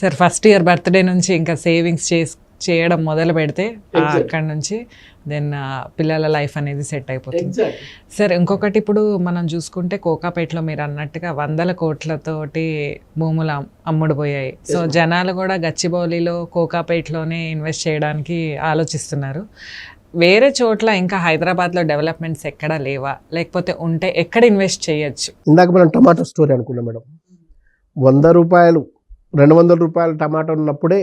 Sir first year birthday నుంచి ఇంకా savings చేసి చేయడం మొదలు పెడితే. అక్కడ నుంచి దెన్ పిల్లల లైఫ్ అనేది సెట్ అయిపోతుంది. సార్ ఇంకొకటి ఇప్పుడు మనం చూసుకుంటే కోకాపేటలో మీరు అన్నట్టుగా వందల కోట్లతోటి భూములు అమ్- అమ్ముడుపోయాయి. సో. జనాలు కూడా గచ్చిబౌలిలో కోకాపేటలోనే ఇన్వెస్ట్ చేయడానికి ఆలోచిస్తున్నారు. వేరే చోట్ల ఇంకా హైదరాబాద్లో డెవలప్మెంట్స్ ఎక్కడా లేవా? లేకపోతే ఉంటే ఎక్కడ ఇన్వెస్ట్ చేయొచ్చు? ఇందాక మనం టమాటో స్టోరీ అనుకున్నాం మేడం. వంద రూపాయలు రెండు వందల రూపాయలు టమాటా ఉన్నప్పుడే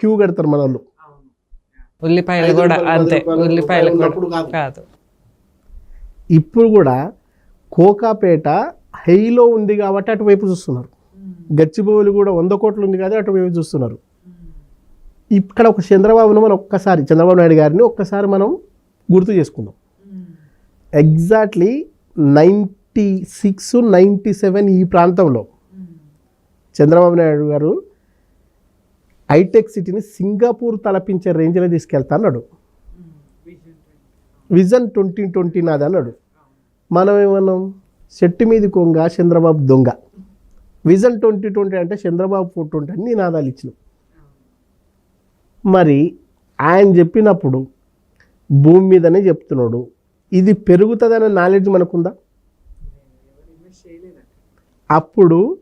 క్యూ కడతారు మన వాళ్ళు ఉల్లిపాయలు కూడా అంతే. ఉల్లిపాయలు. కాదు. ఇప్పుడు కూడా కోకాపేట హైలో ఉంది కాబట్టి అటువైపు చూస్తున్నారు. గచ్చిబౌలి కూడా వంద కోట్లు ఉంది కదా అటువైపు చూస్తున్నారు. ఇక్కడ ఒక చంద్రబాబును మనం ఒక్కసారి చంద్రబాబు నాయుడు గారిని ఒక్కసారి మనం గుర్తు చేసుకుందాం. Exactly ninety six ninety seven ఈ ప్రాంతంలో చంద్రబాబు నాయుడు గారు హైటెక్ సిటీని సింగపూర్ తలపించే రేంజ్లో తీసుకెళ్తా అన్నాడు. విజన్ ట్వంటీ ట్వంటీ నాది అన్నాడు. మనం ఏమన్నాం? చెట్టు మీద కొంగ చంద్రబాబు దొంగ. విజన్ ట్వంటీ ట్వంటీ అంటే చంద్రబాబు ఫోర్ ట్వంటీ అని నినాదాలు ఇచ్చిన. మరి ఆయన చెప్పినప్పుడు భూమి మీదనే చెప్తున్నాడు. ఇది పెరుగుతుందనే నాలెడ్జ్ మనకుందా? అప్పుడు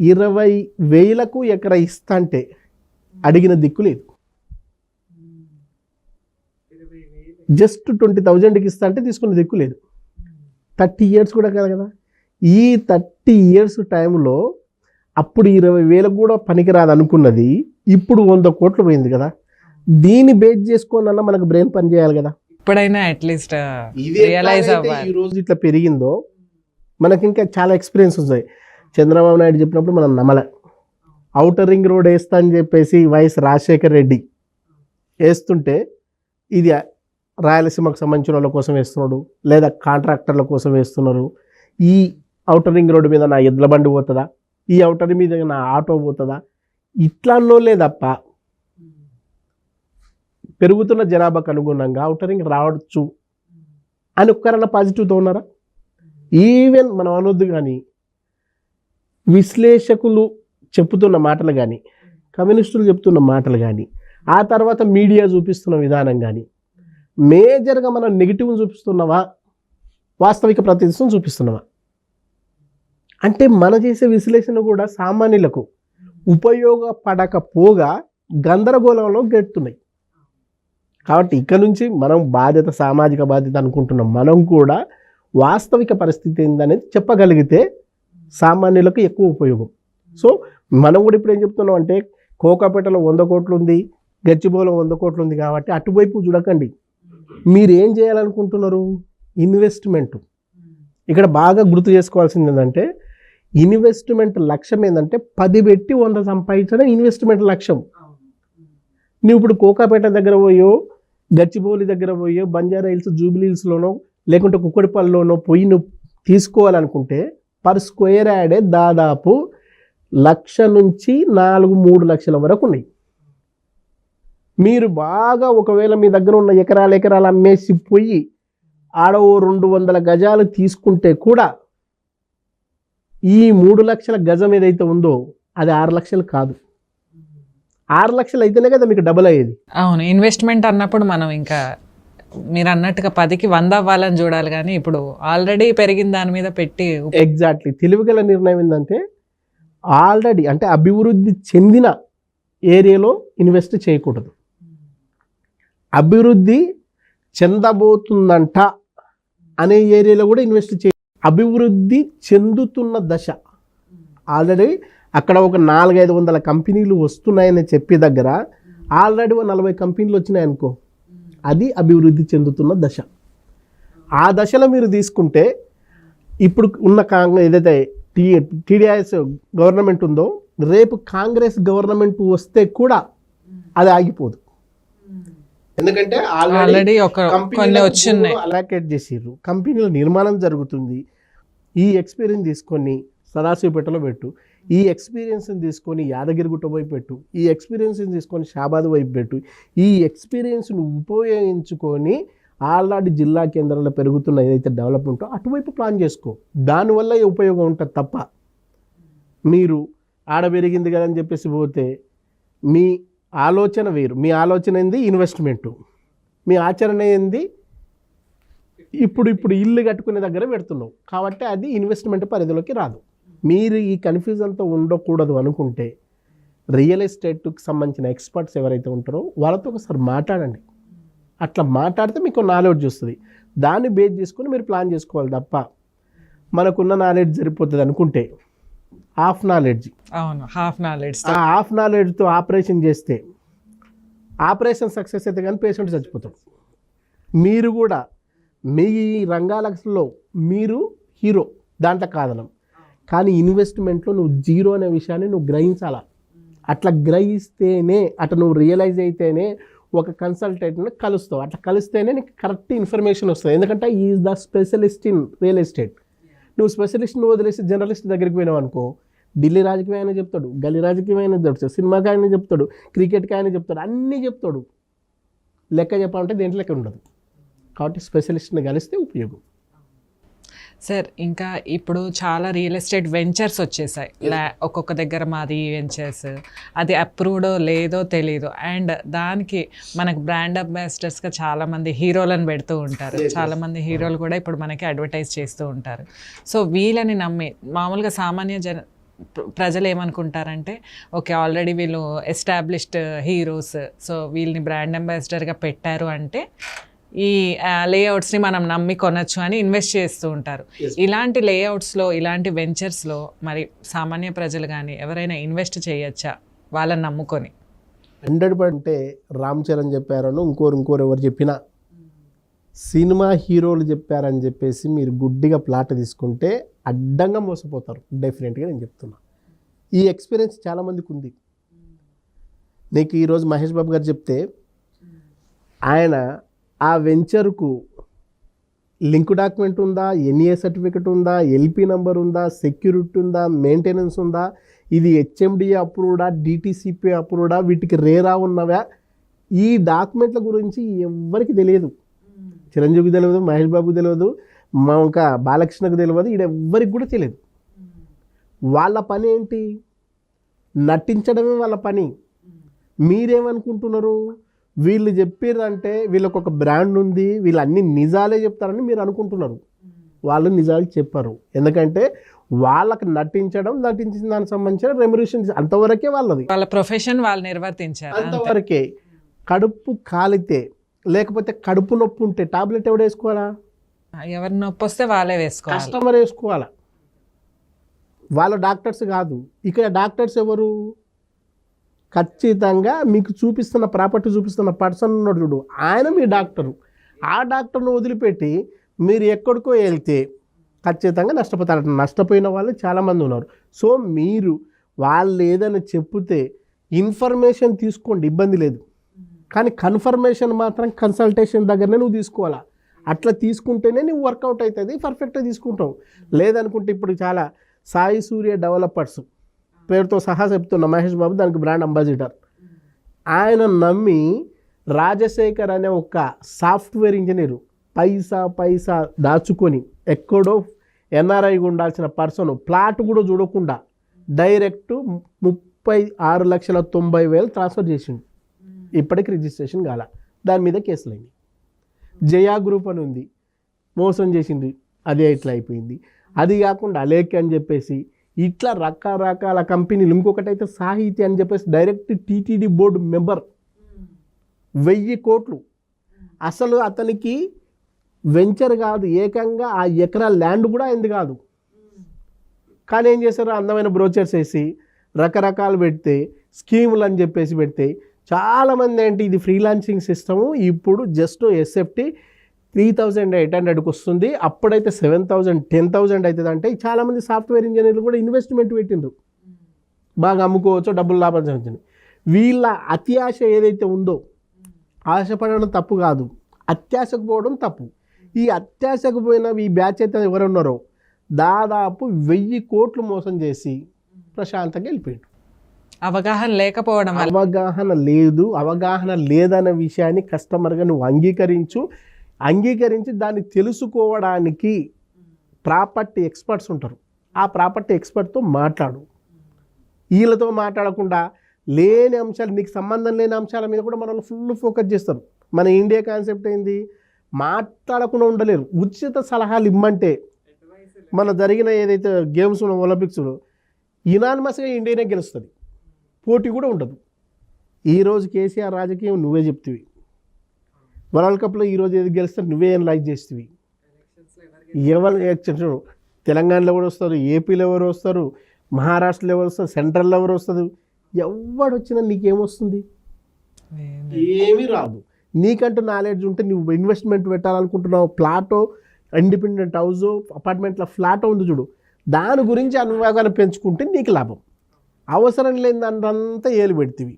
ఇరవై వేలకు ఎకర ఇస్తా అంటే అడిగిన దిక్కు లేదు. జస్ట్ ట్వంటీ థౌజండ్కి ఇస్తా అంటే తీసుకున్న దిక్కు లేదు. థర్టీ ఇయర్స్ కూడా కాదు కదా. ఈ థర్టీ ఇయర్స్ టైంలో అప్పుడు ఇరవై వేలకు కూడా పనికిరాదు అనుకున్నది ఇప్పుడు వంద కోట్లు పోయింది కదా. దీన్ని బేస్ చేసుకోనన్నా మనకు బ్రెయిన్ పని చేయాలి కదా. ఇప్పుడైనా అట్లీస్ట్ రియలైజ్ ఈ రోజు ఇట్లా పెరిగిందో మనకి ఇంకా చాలా ఎక్స్పీరియన్స్ ఉన్నాయి చంద్రబాబు నాయుడు చెప్పినప్పుడు మనం నమ్మలే. ఔటర్ రింగ్ రోడ్ వేస్తా అని చెప్పేసి వైఎస్ రాజశేఖర్ రెడ్డి వేస్తుంటే ఇది రాయలసీమకు సంబంధించిన వాళ్ళ కోసం వేస్తున్నాడు లేదా కాంట్రాక్టర్ల కోసం వేస్తున్నారు. ఈ ఔటర్ రింగ్ రోడ్డు మీద నా ఎద్ల బండి పోతుందా? ఈ ఔటర్ మీద నా ఆటో పోతుందా? ఇట్లా లేదప్ప పెరుగుతున్న జనాభాకు అనుగుణంగా ఔటరింగ్ రావచ్చు. అని ఒక్కరన్నా పాజిటివ్తో ఉన్నారా? ఈవెన్ మనం అనొద్దు కానీ విశ్లేషకులు చెప్తున్న మాటలు కానీ కమ్యూనిస్టులు చెప్తున్న మాటలు కానీ ఆ తర్వాత మీడియా చూపిస్తున్న విధానం కానీ మేజర్గా మనం నెగిటివ్ చూపిస్తున్నావా? వాస్తవిక ప్రతినిధిత్వం చూపిస్తున్నావా? అంటే మన చేసే విశ్లేషణ కూడా సామాన్యులకు ఉపయోగపడకపోగా గందరగోళంలో గెడుతున్నాయి. కాబట్టి ఇక్కడ నుంచి మనం బాధ్యత సామాజిక బాధ్యత అనుకుంటున్నాం మనం కూడా వాస్తవిక పరిస్థితి ఏందనేది చెప్పగలిగితే సామాన్యులకు ఎక్కువ ఉపయోగం. సో మనం కూడా ఇప్పుడు ఏం చెప్తున్నాం అంటే కోకాపేటలో వంద కోట్లు ఉంది గచ్చిబౌలో వంద కోట్లు ఉంది కాబట్టి అటువైపు చూడకండి. మీరు ఏం చేయాలనుకుంటున్నారు? ఇన్వెస్ట్మెంట్. ఇక్కడ బాగా గుర్తు చేసుకోవాల్సింది ఏంటంటే ఇన్వెస్ట్మెంట్ లక్ష్యం ఏంటంటే పది పెట్టి వంద సంపాదించడం ఇన్వెస్ట్మెంట్ లక్ష్యం. నువ్వు ఇప్పుడు కోకాపేట దగ్గర పోయో గచ్చిబౌలి దగ్గర పోయో బంజారా హిల్స్ జూబ్లీ హిల్స్లోనో లేకుంటే కుక్కడిపల్లిలోనో పోయి నువ్వు తీసుకోవాలనుకుంటే పర్ స్క్వేర్ యాడే దాదాపు లక్ష నుంచి నాలుగు మూడు లక్షల వరకు ఉన్నాయి. మీరు బాగా ఒకవేళ మీ దగ్గర ఉన్న ఎకరాలు ఎకరాలు అమ్మేసి పోయి ఆడవో రెండు వందల గజాలు తీసుకుంటే కూడా ఈ మూడు లక్షల గజం ఏదైతే ఉందో అది ఆరు లక్షలు కాదు. ఆరు లక్షలు అయితేనే కదా మీకు డబుల్ అయ్యేది. అవును ఇన్వెస్ట్మెంట్ అన్నప్పుడు మనం ఇంకా మీరు అన్నట్టుగా పదికి వంద అవ్వాలని చూడాలి కానీ ఇప్పుడు ఆల్రెడీ పెరిగిన దాని మీద పెట్టి ఎగ్జాక్ట్లీ తెలివిగల నిర్ణయం ఏంటంటే ఆల్రెడీ అంటే అభివృద్ధి చెందిన ఏరియాలో ఇన్వెస్ట్ చేయకూడదు. అభివృద్ధి చెందబోతుందంట అనే ఏరియాలో కూడా ఇన్వెస్ట్ చేయ అభివృద్ధి చెందుతున్న దశ. ఆల్రెడీ అక్కడ ఒక నాలుగైదు వందల కంపెనీలు వస్తున్నాయని చెప్పే దగ్గర ఆల్రెడీ ఒక నలభై కంపెనీలు వచ్చినాయి అనుకో అది అభివృద్ధి చెందుతున్న దశ. ఆ దశలో మీరు తీసుకుంటే ఇప్పుడు ఉన్న కాంగ్రెస్ ఏదైతే టీ టీడీఎస్ గవర్నమెంట్ ఉందో రేపు కాంగ్రెస్ గవర్నమెంట్ వస్తే కూడా అది ఆగిపోదు. ఎందుకంటే ఆల్రెడీ అలాకేట్ చేసిర్రు. కంపెనీల నిర్మాణం జరుగుతుంది. ఈ ఎక్స్పీరియన్స్ తీసుకొని సదాశివపేటలో పెట్టు. ఈ ఎక్స్పీరియన్స్ని తీసుకొని యాదగిరిగుట్ట వైపు పెట్టు. ఈ ఎక్స్పీరియన్స్ని తీసుకొని షాబాద్ వైపు పెట్టు. ఈ ఎక్స్పీరియన్స్ను ఉపయోగించుకొని ఆల్రెడీ జిల్లా కేంద్రంలో పెరుగుతున్న ఏదైతే డెవలప్మెంటో అటువైపు ప్లాన్ చేసుకో. దానివల్ల ఉపయోగం ఉంటుంది తప్ప. మీరు ఆడ పెరిగింది కదా అని చెప్పేసి పోతే మీ ఆలోచన వేరు. మీ ఆలోచన ఏంది? ఇన్వెస్ట్మెంటు మీ ఆచరణ ఏంది? ఇప్పుడు ఇప్పుడు ఇల్లు కట్టుకునే దగ్గర పెడుతున్నావు. కాబట్టి అది ఇన్వెస్ట్మెంట్ పరిధిలోకి రాదు. మీరు ఈ కన్ఫ్యూజన్తో ఉండకూడదు అనుకుంటే రియల్ ఎస్టేట్కి సంబంధించిన ఎక్స్పర్ట్స్ ఎవరైతే ఉంటారో వాళ్ళతో ఒకసారి మాట్లాడండి. అట్లా మాట్లాడితే మీకు నాలెడ్జ్ వస్తుంది. దాన్ని బేస్ చేసుకొని మీరు ప్లాన్ చేసుకోవాలి తప్ప మనకున్న నాలెడ్జ్ సరిపోతుంది అనుకుంటే హాఫ్ నాలెడ్జ్ అవును హాఫ్ నాలెడ్జ్ ఆ హాఫ్ నాలెడ్జ్తో ఆపరేషన్ చేస్తే ఆపరేషన్ సక్సెస్ అయితే కానీ పేషెంట్ చచ్చిపోతాడు. మీరు కూడా మీ రంగాలలో మీరు హీరో దాంట్లో కాదనం. కానీ ఇన్వెస్ట్మెంట్లో నువ్వు జీరో అనే విషయాన్ని నువ్వు గ్రహించాలా? అట్లా గ్రహిస్తేనే అట్లా నువ్వు రియలైజ్ అయితేనే ఒక కన్సల్టెంట్ని కలుస్తావు. అట్లా కలిస్తేనే నీకు కరెక్ట్ ఇన్ఫర్మేషన్ వస్తుంది. ఎందుకంటే is the specialist in real estate నువ్వు స్పెషలిస్ట్ని వదిలేసి జర్నలిస్ట్ దగ్గరికి పోయినావు అనుకో ఢిల్లీ రాజకీయం ఆయన చెప్తాడు గల్లీ రాజకీయం ఆయన చెప్తాడు సినిమాకి ఆయన చెప్తాడు క్రికెట్కి ఆయన చెప్తాడు అన్నీ చెప్తాడు. లెక్క చెప్పాలంటే దేంట్లో లెక్క ఉండదు. కాబట్టి స్పెషలిస్ట్ని కలిస్తే ఉపయోగం. సార్ ఇంకా ఇప్పుడు చాలా రియల్ ఎస్టేట్ వెంచర్స్ వచ్చేసాయి. ఒక్కొక్క దగ్గర మాది వెంచర్స్. అది అప్రూవ్డో లేదో తెలియదు అండ్ దానికి మనకు బ్రాండ్ అంబాసిడర్స్గా చాలా మంది హీరోలను పెడుతూ ఉంటారు. చాలా మంది హీరోలు కూడా ఇప్పుడు మనకి అడ్వర్టైజ్ చేస్తూ ఉంటారు. సో వీళ్ళని నమ్మి మామూలుగా సామాన్య జన ప్ర- ప్రజలు ఏమనుకుంటారంటే ఓకే ఆల్రెడీ వీళ్ళు ఎస్టాబ్లిష్డ్ హీరోస్. సో వీళ్ళని బ్రాండ్ అంబాసిడర్గా పెట్టారు అంటే ఈ లేఅవుట్స్ని మనం నమ్మి కొనొచ్చు అని ఇన్వెస్ట్ చేస్తూ ఉంటారు. ఇలాంటి లేఅవుట్స్లో ఇలాంటి వెంచర్స్లో మరి సామాన్య ప్రజలు కానీ ఎవరైనా ఇన్వెస్ట్ చేయొచ్చా? వాళ్ళని నమ్ముకొని. హండ్రెడ్ అంటే రామ్ చరణ్ చెప్పారను ఇంకోరు ఇంకోరు ఎవరు చెప్పినా సినిమా హీరోలు చెప్పారని చెప్పేసి మీరు గుడ్డిగా ప్లాట్ తీసుకుంటే అడ్డంగా మోసపోతారు. డెఫినెట్గా నేను చెప్తున్నా. ఈ ఎక్స్పీరియన్స్ చాలామందికి ఉంది. నీకు ఈరోజు మహేష్ బాబు గారు చెప్తే ఆయన ఆ వెంచర్కు లింక్ డాక్యుమెంట్ ఉందా? ఎన్ఏ సర్టిఫికెట్ ఉందా? ఎల్పి నంబర్ ఉందా? సెక్యూరిటీ ఉందా? మెయింటెనెన్స్ ఉందా? ఇది హెచ్ఎండిఏ అప్రూవ్డా? డిటీసీపీ అప్రూవ్డా? వీటికి రేరా ఉన్నవా? ఈ డాక్యుమెంట్ల గురించి ఎవ్వరికి తెలియదు. చిరంజీవికి తెలియదు మహేష్ బాబుకి తెలియదు మా ఇంకా బాలకృష్ణకు తెలియదు ఈడ ఎవ్వరికి కూడా తెలియదు. వాళ్ళ పని ఏంటి? నటించడమే వాళ్ళ పని. మీరేమనుకుంటున్నారు? వీళ్ళు చెప్పారంటే వీళ్ళకి ఒక బ్రాండ్ ఉంది వీళ్ళు అన్ని నిజాలే చెప్తారని మీరు అనుకుంటున్నారు. వాళ్ళు నిజాలు చెప్పారు. ఎందుకంటే వాళ్ళకి నటించడం నటించిన దానికి సంబంధించిన రెమ్యురేషన్ అంతవరకే వాళ్ళది. వాళ్ళ ప్రొఫెషన్ వాళ్ళు నిర్వర్తించారు అంతే. అంతవరకే. కడుపు కాలితే లేకపోతే కడుపు నొప్పి ఉంటే టాబ్లెట్ ఎవడు వేసుకోవాలా? ఎవరి నొప్పి వస్తే వాళ్ళే వేసుకోవాలి. కస్టమర్ వేసుకోవాలా? వాళ్ళ డాక్టర్స్ కాదు. ఇక్కడ డాక్టర్స్ ఎవరు? ఖచ్చితంగా మీకు చూపిస్తున్న ప్రాపర్టీ చూపిస్తున్న పర్సన్ ఉన్నాడు చూడు ఆయన మీ డాక్టరు. ఆ డాక్టర్ను వదిలిపెట్టి మీరు ఎక్కడికో వెళ్తే ఖచ్చితంగా నష్టపోతారు. నష్టపోయిన వాళ్ళు చాలామంది ఉన్నారు. సో మీరు వాళ్ళు ఏదైనా చెప్తే ఇన్ఫర్మేషన్ తీసుకోండి ఇబ్బంది లేదు. కానీ కన్ఫర్మేషన్ మాత్రం కన్సల్టేషన్ దగ్గరనే నువ్వు తీసుకోవాలా? అట్లా తీసుకుంటేనే నువ్వు వర్కౌట్ అవుతుంది పర్ఫెక్ట్గా తీసుకుంటావు. లేదనుకుంటే ఇప్పుడు చాలా సాయి సూర్య డెవలపర్స్ పేరుతో సహా చెప్తున్న మహేష్ బాబు దానికి బ్రాండ్ అంబాసిడర్. ఆయన నమ్మి రాజశేఖర్ అనే ఒక సాఫ్ట్వేర్ ఇంజనీరు పైసా పైసా దాచుకొని ఎక్కడో ఎన్ఆర్ఐ ఉండాల్సిన పర్సన్ ప్లాట్ కూడా చూడకుండా డైరెక్ట్ ముప్పై ఆరు లక్షల తొంభై వేలు ట్రాన్స్ఫర్ చేసిండు. ఇప్పటికి రిజిస్ట్రేషన్ కాల. దాని మీద కేసులు అయినాయి. జయా గ్రూప్ అని ఉంది. మోసం చేసింది. అదే ఇట్లా అయిపోయింది. అది కాకుండా లేఖ అని చెప్పేసి ఇట్లా రకరకాల కంపెనీలు ఇంకొకటి అయితే సాహితీ అని చెప్పేసి డైరెక్ట్ టీటీడీ బోర్డు మెంబర్. వెయ్యి కోట్లు. అసలు అతనికి వెంచర్ కాదు ఏకంగా ఆ ఎకరా ల్యాండ్ కూడా అయింది కాదు. కానీ ఏం చేశారు? అందమైన బ్రోచర్స్ వేసి రకరకాలు పెడితే స్కీములు అని చెప్పేసి పెడితే చాలామంది ఏంటి ఇది ఫ్రీలాన్సింగ్ సిస్టము ఇప్పుడు just SFT three thousand eight హండ్రెడ్కి వస్తుంది. అప్పుడైతే సెవెన్ థౌజండ్ టెన్ థౌజండ్ అవుతుంది అంటే చాలామంది సాఫ్ట్వేర్ ఇంజనీర్లు కూడా ఇన్వెస్ట్మెంట్ పెట్టిండ్రు. బాగా అమ్ముకోవచ్చు డబ్బులు లాభం సంపాదించండి వీళ్ళ అత్యాశ ఏదైతే ఉందో ఆశపడడం తప్పు కాదు. అత్యాశకు పోవడం తప్పు. ఈ అత్యాశకు పోయిన ఈ బ్యాచ్ అయితే ఎవరున్నారో దాదాపు వెయ్యి కోట్లు మోసం చేసి ప్రశాంతంగా వెళ్ళిపోయాడు అవగాహన లేకపోవడం అవగాహన లేదు. అవగాహన లేదన్న విషయాన్ని కస్టమర్గా నువ్వు అంగీకరించు. అంగీకరించి దాన్ని తెలుసుకోవడానికి ప్రాపర్టీ ఎక్స్పర్ట్స్ ఉంటారు. ఆ ప్రాపర్టీ ఎక్స్పర్ట్తో మాట్లాడు. వీళ్ళతో మాట్లాడకుండా లేని అంశాలు నీకు సంబంధం లేని అంశాల మీద కూడా మనల్ని ఫుల్ ఫోకస్ చేస్తారు. మన ఇండియా కాన్సెప్ట్ ఏంది? మాట్లాడకుండా ఉండలేరు. ఉచిత సలహాలు ఇమ్మంటే మన జరిగిన ఏదైతే గేమ్స్ ఒలింపిక్స్లో ఇనానిమస్గా ఇండియానే గెలుస్తుంది. పోటీ కూడా ఉండదు. ఈరోజు కేసీఆర్ రాజకీయం నువ్వే చెప్తివి. వరల్డ్ కప్లో ఈరోజు ఏది గెలిస్తే నువ్వే లైక్ చేస్తేవి ఎవరు ఎక్సెప్షన్ తెలంగాణలో ఎవరు వస్తారు? ఏపీలో ఎవరు వస్తారు? మహారాష్ట్రలో ఎవరు వస్తారు? సెంట్రల్లో ఎవరు వస్తారు? ఎవడు వచ్చినా నీకేమొస్తుంది? ఏమీ రాదు. నీకంటూ నాలెడ్జ్ ఉంటే నువ్వు ఇన్వెస్ట్మెంట్ పెట్టాలనుకుంటున్నావు. ప్లాటో ఇండిపెండెంట్ హౌస్ అపార్ట్మెంట్లో ఫ్లాట్ ఉంది చూడు. దాని గురించి అనుభవాన్ని పెంచుకుంటే నీకు లాభం. అవసరం లేని దాంట్లో ఏలు పెడితేవి.